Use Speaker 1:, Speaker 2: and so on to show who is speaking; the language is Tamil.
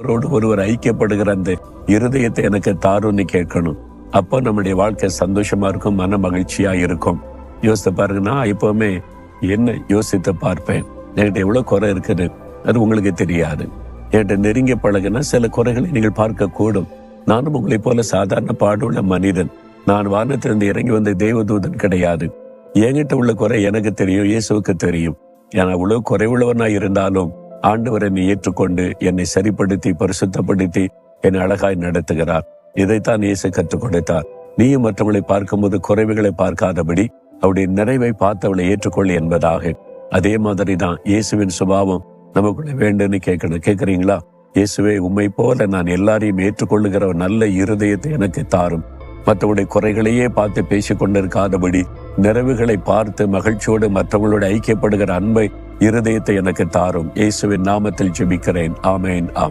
Speaker 1: ஒருவரோடு ஒருவர் ஐக்கியப்படுகிற அந்த இருதயத்தை எனக்கு தாருன்னு கேட்கணும். அப்போ நம்முடைய வாழ்க்கை சந்தோஷமா இருக்கும் மன மகிழ்ச்சியா இருக்கும். யோசித்து பாருங்க நான் எப்பவுமே என்ன யோசித்து பார்ப்பேன்? என்கிட்ட எவ்வளவு குறை இருக்குது அது உங்களுக்கு தெரியாது. என்கிட்ட நெருங்கி பழகுனா சில குறைகளை நீங்கள் பார்க்க கூடும் நானும் உங்களைப் போல சாதாரண பாடுள்ள மனிதன். நான் வானத்திலிருந்து இறங்கி வந்த தேவதூதன் கிடையாது. என்கிட்ட உள்ள குறை எனக்கு தெரியும் இயேசுக்கு தெரியும். ஏன்னா அவ்வளவு குறைவுள்ளவனா இருந்தாலும் ஆண்டவர் என்னை ஏற்றுக்கொண்டு என்னை சரிப்படுத்தி பரிசுத்தப்படுத்தி என்னை அழகாய் நடத்துகிறார். இதைத்தான் இயேசு கற்றுக் கொடுத்தார். நீயும் மற்றவளை பார்க்கும்போது குறைவுகளை பார்க்காதபடி அவருடைய நிறைவை பார்த்தவளை ஏற்றுக்கொள் என்பதாக. அதே மாதிரி தான் இயேசுவின் சுபாவம் நமக்குள்ள வேண்டும்னு கேட்கணும். கேட்கறீங்களா? இயேசுவே உண்மை போல நான் எல்லாரையும் ஏற்றுக்கொள்ளுகிற நல்ல இருதயத்தை எனக்கு தாரும். மற்றவருடைய குறைகளையே பார்த்து பேசிக் கொண்டிருக்காதபடி நிறைவுகளை பார்த்து மகிழ்ச்சியோடு மற்றவங்களோட ஐக்கியப்படுகிற அன்பை இருதயத்தை எனக்கு தாரும். இயேசுவின் நாமத்தில் ஜெபிக்கிறேன். ஆமேன் ஆம்